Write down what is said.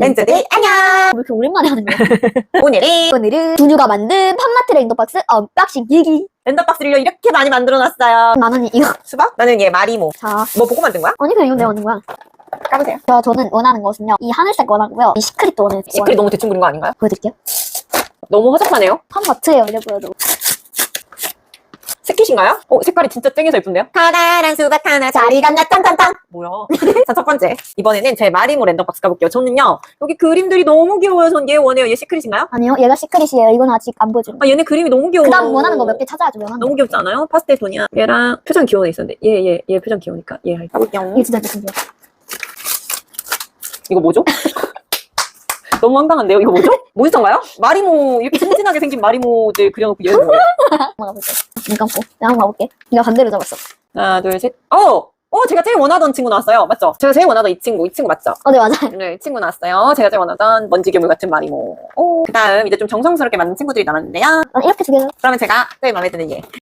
렌즈들 안녕! 왜 이렇게 오랜만에 하는 거야? 오늘은 오늘은 두뉴가 만든 팜마트 레인더박스 언박싱 기기. 랜덤박스를 이렇게 많이 만들어놨어요. 나는 이거. 수박? 나는 얘 마리모. 자, 뭐 보고 만든 거야? 아니 그냥 이거 내가 만든 거야. 까보세요. 저 저는 원하는 것은요. 이 하늘색 원하고요. 이 시크릿도 원해요. 시크릿 너무 대충 그린 거 아닌가요? 보여드릴게요. 너무 허접하네요. 팜마트에 올려 보여도. 스킷인가요? 어, 색깔이 진짜 쨍해서 예쁜데요? 커다란 수박 하나 자리 간다 땅땅땅 뭐야? 자, 첫 번째. 이번에는 제 마리모 랜덤 박스 가볼게요. 저는요, 여기 그림들이 너무 귀여워요. 전 얘 원해요. 얘 시크릿인가요? 아니요, 얘가 시크릿이에요. 이건 아직 안 보여주는. 아, 얘네 그림이 너무 귀여워. 그다음 원하는 거 몇 개 찾아야죠. 원하는 너무 거. 귀엽지 않아요? 파스텔 톤이야. 얘랑 표정 귀여운 애 있었는데. 얘, 얘, 얘 표정 귀여우니까. 얘 할게요. 이게 진짜 예쁜데요. 이거 뭐죠? 너무 황당한데요? 이거 뭐죠? 몬스터인가요? 마리모, 이렇게 순진하게 생긴 마리모들 그려놓고 얘는 뭐예요? 한번 가볼게요. 눈 감고. 내가 한번 가볼게. 내가 반대로 잡았어. 하나, 둘, 셋. 어! 어, 제가 제일 원하던 친구 나왔어요. 맞죠? 제가 제일 원하던 이 친구, 이 친구 맞죠? 어, 네, 맞아요. 네, 이 친구 나왔어요. 제가 제일 원하던 먼지 괴물 같은 마리모. 오. 그 다음, 이제 좀 정성스럽게 만든 친구들이 나왔는데요. 난 이렇게 두 개는 그러면 제가 제일 마음에 드는 얘.